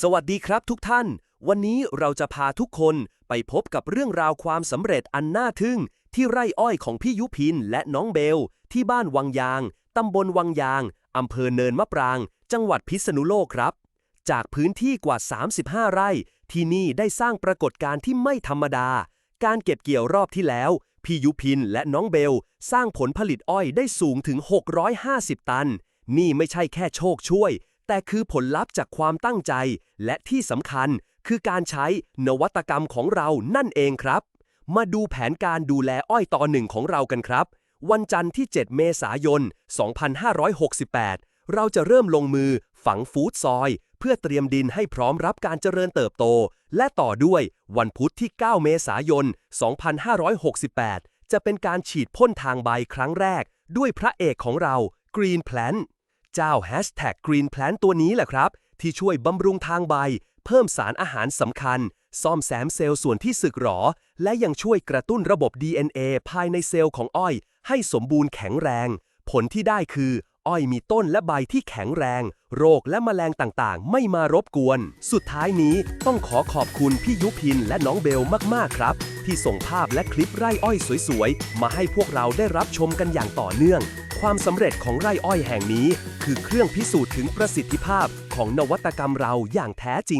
สวัสดีครับทุกท่าน วันนี้เราจะพาทุกคนไปพบกับเรื่องราวความสำเร็จอันน่าทึ่ง ที่ไร่อ้อยของพี่ยุพินและน้องเบล ที่บ้านวังยาง ตำบลวังยาง อำเภอเนินมะปราง จังหวัดพิษณุโลกครับ จากพื้นที่กว่า 35 ไร่ ที่นี่ได้สร้างปรากฏการณ์ที่ไม่ธรรมดา การเก็บเกี่ยวรอบที่แล้ว พี่ยุพินและน้องเบล สร้างผลผลิตอ้อยได้สูงถึง 650 ตัน นี่ไม่ใช่แค่โชคช่วย แต่คือผลลัพธ์จากความตั้งใจ และที่สำคัญคือการใช้นวัตกรรมของเรานั่นเองครับ มาดูแผนการดูแลอ้อยต่อหนึ่งของเรากันครับ วันจันทร์ที่ 7 เมษายน 2568 เราจะเริ่มลงมือฝังฟูดซอย เพื่อเตรียมดินให้พร้อมรับการเจริญเติบโต และต่อด้วยวันพุธที่ 9 เมษายน 2568 จะเป็นการฉีดพ่นทางใบครั้งแรก ด้วยพระเอกของเรา Green Plant เจ้า Hashtag Green Plant ตัวนี้แหละครับ ที่ช่วยบำรุงทางใบ เพิ่มสารอาหารสำคัญ ซ่อมแซมเซลล์ส่วนที่สึกหรอ และยังช่วยกระตุ้นระบบ DNA ภายในเซลล์ของอ้อย ให้สมบูรณ์แข็งแรง ผลที่ได้คือ อ้อยมีต้นและใบที่แข็งแรง โรคและแมลงต่างๆ ไม่มารบกวน สุดท้ายนี้ต้องขอขอบคุณพี่ยุพินและน้องเบลมากๆครับ ที่ส่งภาพและคลิปไร่อ้อยสวยๆ มาให้พวกเราได้รับชมกันอย่างต่อเนื่อง ความสำเร็จของไร่อ้อยแห่งนี้ คือเครื่องพิสูจน์ถึงประสิทธิภาพของนวัตกรรมเราอย่างแท้จริง